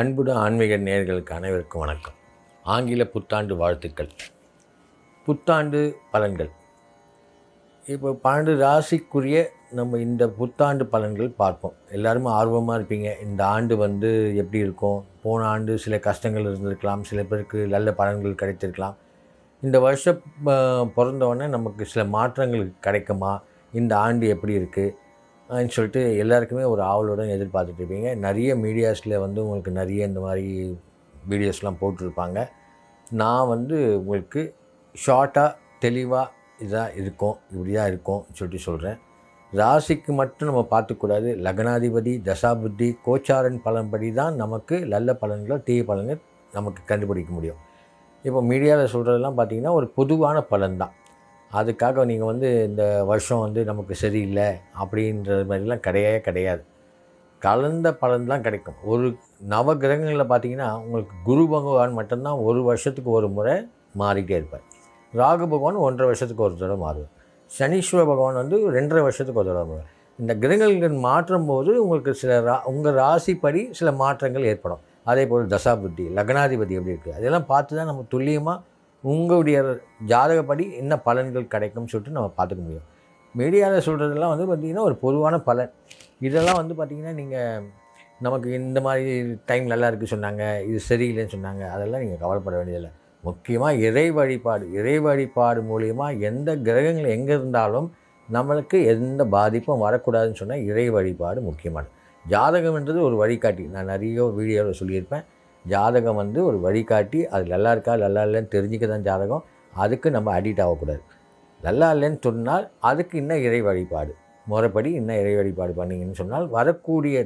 அன்புடன் ஆன்மீக நேயர்களுக்கு அனைவருக்கும் வணக்கம். ஆங்கில புத்தாண்டு வாழ்த்துக்கள். புத்தாண்டு பலன்கள். இப்போ பன்னெண்டு ராசிக்குரிய நம்ம இந்த புத்தாண்டு பலன்கள் பார்ப்போம். எல்லாருமே ஆர்வமாக இருப்பீங்க. இந்த ஆண்டு வந்து எப்படி இருக்கும்? போன ஆண்டு சில கஷ்டங்கள் இருந்திருக்கலாம். சில பேருக்கு நல்ல பலன்கள் கிடைத்திருக்கலாம். இந்த வருஷம் பிறந்தவொடனே நமக்கு சில மாற்றங்கள் கிடைக்குமா? இந்த ஆண்டு எப்படி இருக்குது சொல்லிட்டு எல்லாருக்குமே ஒரு ஆவலுடன் எதிர்பார்த்துட்டு இருப்பீங்க நிறைய மீடியாஸில் வந்து உங்களுக்கு நிறைய இந்த மாதிரி வீடியோஸ்லாம் போட்டிருப்பாங்க. நான் வந்து உங்களுக்கு ஷார்ட்டாக தெளிவாக இதாக இருக்கும் இப்படியாக இருக்கும் சொல்லிட்டு சொல்கிறேன் ராசிக்கு மட்டும் நம்ம பார்த்துக்கூடாது. லக்னாதிபதி தசாபுத்தி கோச்சாரன் பலன்படி தான் நமக்கு நல்ல பலன்களோ தீய பலன்கள் நமக்கு கண்டுபிடிக்க முடியும். இப்போ மீடியாவில் சொல்கிறதெல்லாம் பார்த்தீங்கன்னா ஒரு பொதுவான பலன் தான். அதுக்காக நீங்கள் வந்து இந்த வருஷம் வந்து நமக்கு சரியில்லை அப்படின்றது மாதிரிலாம் கிடையவே கிடையாது. கலந்த பலன் தான் கிடைக்கும். ஒரு நவ கிரகங்களில் பார்த்தீங்கன்னா உங்களுக்கு குரு பகவான் மட்டும்தான் ஒரு வருஷத்துக்கு ஒரு முறை மாறிட்டே இருப்பார். ராகு பகவான் ஒன்றரை வருஷத்துக்கு ஒரு தடவை மாறுவார். சனீஸ்வர பகவான் வந்து ரெண்டரை வருஷத்துக்கு ஒரு தடவை மாறுவார். இந்த கிரகங்கள் மாற்றும் போது உங்களுக்கு சில ரா உங்கள் ராசிப்படி சில மாற்றங்கள் ஏற்படும். அதே போல் தசாபுத்தி லக்னாதிபதி எப்படி இருக்குது அதெல்லாம் பார்த்து தான் நம்ம துல்லியமாக உங்களுடைய ஜாதகப்படி என்ன பலன்கள் கிடைக்கும்னு சொல்லிட்டு நம்ம பார்த்துக்க முடியும். மீடியாவில் சொல்கிறதெல்லாம் வந்து பார்த்திங்கன்னா ஒரு பொதுவான பலன். இதெல்லாம் வந்து பார்த்திங்கன்னா நீங்கள் நமக்கு இந்த மாதிரி டைம் நல்லா இருக்குது சொன்னாங்க இது சரியில்லைன்னு சொன்னாங்க அதெல்லாம் நீங்கள் கவலைப்பட வேண்டியதில்லை. முக்கியமாக இறை வழிபாடு இறை வழிபாடு மூலிமா எந்த கிரகங்கள் எங்கே இருந்தாலும் நம்மளுக்கு எந்த பாதிப்பும் வரக்கூடாதுன்னு சொன்னால் இறை வழிபாடு முக்கியமானது. ஜாதகம்ன்றது ஒரு வழிகாட்டி. நான் நிறைய வீடியோவில் சொல்லியிருப்பேன். ஜாதகம் வந்து ஒரு வழிகாட்டி அது நல்லா இருக்கா நல்லா இல்லைன்னு தெரிஞ்சுக்க தான் ஜாதகம். அதுக்கு நம்ம அடிக்ட் ஆகக்கூடாது. நல்லா இல்லைன்னு சொன்னால் அதுக்கு இன்னும் இறை வழிபாடு. முறைப்படி இன்னும் இறை வழிபாடு பண்ணீங்கன்னு சொன்னால் வரக்கூடிய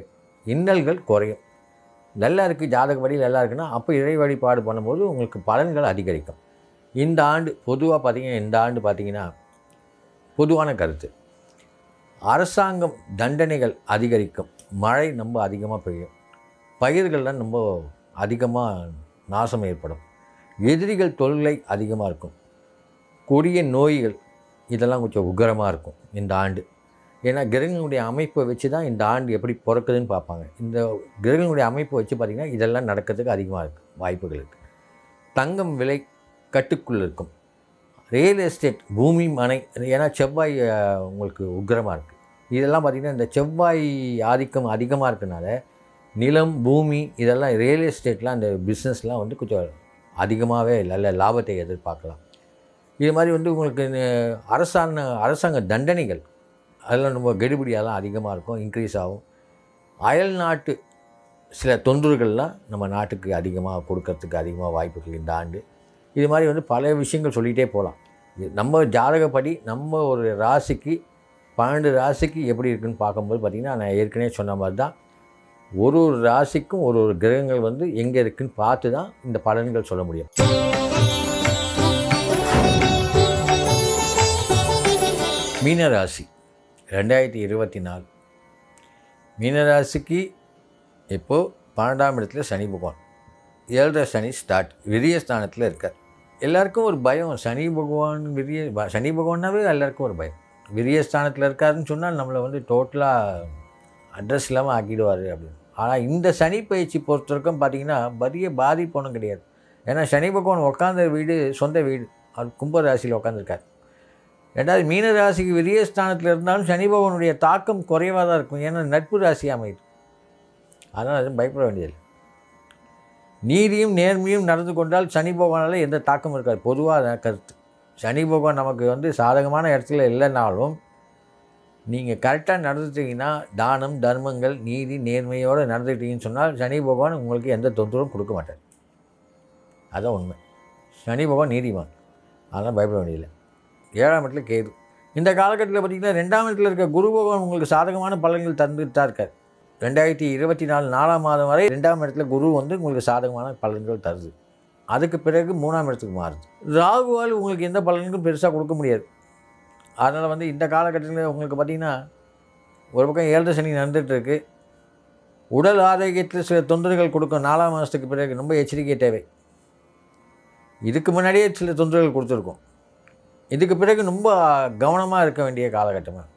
இன்னல்கள் குறையும். நல்லா இருக்குது ஜாதகப்படி நல்லா இருக்குன்னா அப்போ இறை வழிபாடு பண்ணும்போது உங்களுக்கு பலன்கள் அதிகரிக்கும். இந்த ஆண்டு பொதுவாக பார்த்திங்கன்னா இந்த ஆண்டு பார்த்திங்கன்னா பொதுவான கருத்து. அரசாங்கம் தண்டனைகள் அதிகரிக்கும். மழை ரொம்ப அதிகமாக பெய்யும். பயிர்கள்லாம் ரொம்ப அதிகமாக நாசம் ஏற்படும். எதிரிகள் தொல்லை அதிகமாக இருக்கும். கொடிய நோய்கள் இதெல்லாம் கொஞ்சம் உக்கிரமாக இருக்கும் இந்த ஆண்டு. ஏன்னா கிரகங்களுடைய அமைப்பை வச்சு தான் இந்த ஆண்டு எப்படி பிறக்குதுன்னு பார்ப்பாங்க. இந்த கிரகங்களுடைய அமைப்பை வச்சு பார்த்திங்கன்னா இதெல்லாம் நடக்கிறதுக்கு அதிகமாக இருக்குது வாய்ப்புகள் இருக்குது தங்கம் விலை கட்டுக்குள் இருக்கும். ரியல் எஸ்டேட் பூமி மனை ஏன்னா செவ்வாய் உங்களுக்கு உக்கரமாக இருக்குது இதெல்லாம் பார்த்திங்கன்னா இந்த செவ்வாய் ஆதிக்கம் அதிகமாக இருக்கனால நிலம் பூமி இதெல்லாம் ரியல் எஸ்டேட்லாம் அந்த பிஸ்னஸ்லாம் வந்து கொஞ்சம் அதிகமாகவே நல்ல லாபத்தை எதிர்பார்க்கலாம். இது மாதிரி வந்து உங்களுக்கு இந்த அரசாங்க அரசாங்க தண்டனைகள் அதெல்லாம் ரொம்ப கெடுபிடியெல்லாம் அதிகமாக இருக்கும் இன்க்ரீஸ் ஆகும். அயல் நாட்டு சில தொந்தரவுகள்லாம் நம்ம நாட்டுக்கு அதிகமாக கொடுக்கறதுக்கு அதிகமாக வாய்ப்புகள் இந்த ஆண்டு. இது மாதிரி வந்து பல விஷயங்கள் சொல்லிகிட்டே போகலாம். இது நம்ம ஜாதகப்படி நம்ம ஒரு ராசிக்கு பன்னெண்டு ராசிக்கு எப்படி இருக்குன்னு பார்க்கும்போது பார்த்திங்கன்னா நான் ஏற்கனவே சொன்ன மாதிரி தான் ஒரு ஒரு ராசிக்கும் ஒரு ஒரு கிரகங்கள் வந்து எங்கே இருக்குன்னு பார்த்து தான் இந்த பலன்கள் சொல்ல முடியும். மீனராசி ரெண்டாயிரத்தி இருபத்தி நாலு. மீனராசிக்கு இப்போது பன்னெண்டாம் இடத்துல சனி பகவான். ஏழரை சனி ஸ்டார்ட் விரியஸ்தானத்தில் இருக்கார். எல்லாருக்கும் ஒரு பயம் சனி பகவான் விரிய ப- சனி பகவான்னாவே எல்லாருக்கும் ஒரு பயம். விரியஸ்தானத்தில் இருக்காருன்னு சொன்னால் நம்மளை வந்து டோட்டலாக அட்ரஸ் இல்லாமல் ஆக்கிடுவார் அப்படின்னு. ஆனால் இந்த சனி பயிற்சி பொறுத்த வரைக்கும் பார்த்தீங்கன்னா பெரிய பாதிப்பு ஒன்றும் கிடையாது. ஏன்னா சனி பகவான் உட்காந்த வீடு சொந்த வீடு. அவர் கும்ப ராசியில் உட்காந்துருக்கார் ரெண்டாவது மீன ராசிக்கு விரியஸ்தானத்தில் இருந்தாலும் சனி பகவானுடைய தாக்கம் குறைவாக தான் இருக்கும். ஏன்னா நட்பு ராசி அமையுது. அதனால் அதுவும் பயப்பட வேண்டியதில்லை. நீதியும் நேர்மையும் நடந்து கொண்டால் சனி பகவானால் எந்த தாக்கமும் இருக்காது. பொதுவாக கருத்து. சனி பகவான் நமக்கு வந்து சாதகமான இடத்துல இல்லைனாலும் நீங்கள் கரெக்டாக நடந்துட்டீங்கன்னா தானம் தர்மங்கள் நீதி நேர்மையோடு நடந்துக்கிட்டீங்கன்னு சொன்னால் சனி பகவான் உங்களுக்கு எந்த தொந்தரவும் கொடுக்க மாட்டார். அதான் உண்மை. சனி பகவான் நீதிமான். அதெல்லாம் பயப்பட வேண்டியதில்லை. ஏழாம் இடத்துல கேது. இந்த காலகட்டத்தில் பார்த்திங்கன்னா ரெண்டாம் இடத்துல இருக்க குரு பகவான் உங்களுக்கு சாதகமான பலன்கள் தந்துட்டு தான் இருக்கார். ரெண்டாயிரத்தி இருபத்தி நாலு நாலாம் மாதம் வரை ரெண்டாம் இடத்துல குரு வந்து உங்களுக்கு சாதகமான பலன்கள் தருது. அதுக்கு பிறகு மூணாம் இடத்துக்கு மாறுது. ராகுவால் உங்களுக்கு எந்த பலன்களும் பெருசாக கொடுக்க முடியாது. அதனால் வந்து இந்த காலகட்டத்தில் உங்களுக்கு பார்த்திங்கன்னா ஒரு பக்கம் ஏழரை சனி நடந்துகிட்ருக்கு. உடல் ஆரோக்கியத்தில் சில தொந்தரவுகள் கொடுக்கும் நாலாம் மாதத்துக்கு பிறகு ரொம்ப எச்சரிக்கை தேவை. இதுக்கு முன்னாடியே சில தொந்தரவுகள் கொடுத்துருக்கோம். இதுக்கு பிறகு ரொம்ப கவனமாக இருக்க வேண்டிய காலகட்டமாக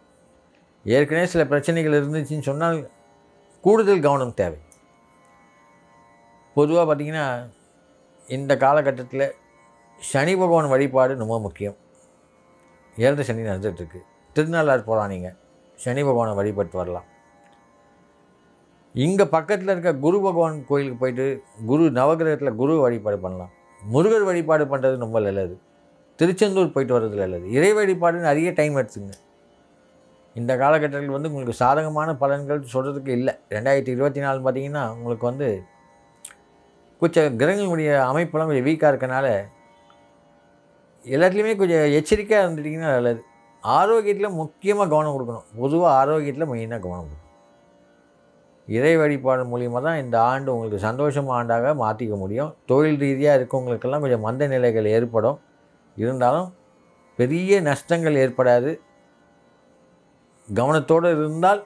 ஏற்கனவே சில பிரச்சனைகள் இருந்துச்சுன்னு சொன்னால் கூடுதல் கவனம் தேவை. பொதுவாக பார்த்திங்கன்னா இந்த காலகட்டத்தில் சனி பகவான் வழிபாடு ரொம்ப முக்கியம். ஏழரை சனி நடந்துகிட்ருக்கு. திருநாளார் போகலாம் நீங்கள் சனி பகவானை வழிபட்டு வரலாம். இங்கே பக்கத்தில் இருக்க குரு பகவான் கோயிலுக்கு போயிட்டு குரு நவகிரகத்தில் குரு வழிபாடு பண்ணலாம். முருகர் வழிபாடு பண்ணுறது ரொம்ப நல்லது. திருச்செந்தூர் போயிட்டு வர்றது நல்லது. இறை வழிபாடு நிறைய டைம் எடுத்துங்க. இந்த காலகட்டத்தில் வந்து உங்களுக்கு சாதகமான பலன்கள் சொல்கிறதுக்கு இல்லை. ரெண்டாயிரத்தி இருபத்தி நாலு பார்த்தீங்கன்னா உங்களுக்கு வந்து கொஞ்சம் கிரகங்களுடைய அமைப்பெல்லாம் கொஞ்சம் வீக்காக இருக்கனால எல்லாத்துலேயுமே கொஞ்சம் எச்சரிக்கையாக இருந்துட்டிங்கன்னா நல்லது. ஆரோக்கியத்தில் முக்கியமாக கவனம் கொடுக்கணும். பொதுவாக ஆரோக்கியத்தில் மெயினாக கவனம் கொடுக்கணும். இறை வழிபாடு மூலியமாக தான் இந்த ஆண்டு உங்களுக்கு சந்தோஷம் ஆண்டாக மாற்றிக்க முடியும். தொழில் ரீதியாக இருக்கவங்களுக்கெல்லாம் கொஞ்சம் மந்த நிலைகள் ஏற்படும். இருந்தாலும் பெரிய நஷ்டங்கள் ஏற்படாது. கவனத்தோடு இருந்தால்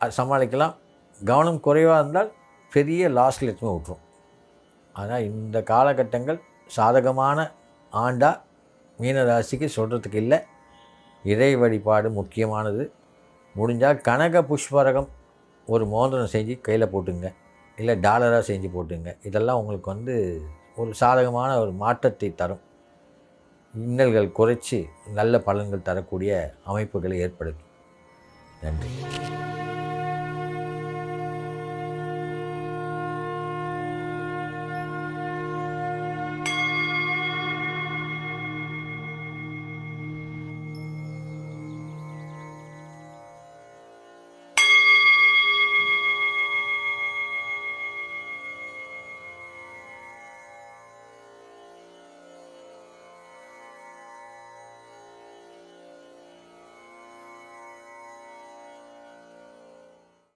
அது சமாளிக்கலாம். கவனம் குறைவாக இருந்தால் பெரிய லாஸில் எடுத்துன்னு விட்டுரும் ஆனால் இந்த காலகட்டங்கள் சாதகமான ஆண்டாக மீனராசிக்கு சொல்கிறதுக்கு இல்லை. இறை வழிபாடு முக்கியமானது. முடிஞ்சால் கனக புஷ்பரகம் ஒரு மோதிரம் செஞ்சு கையில் போட்டுங்க. இல்லை டாலராக செஞ்சு போட்டுங்க. இதெல்லாம் உங்களுக்கு வந்து ஒரு சாதகமான ஒரு மாற்றத்தை தரும். இன்னல்கள் குறைச்சி நல்ல பலன்கள் தரக்கூடிய அமைப்புகளை ஏற்படுத்தும். நன்றி.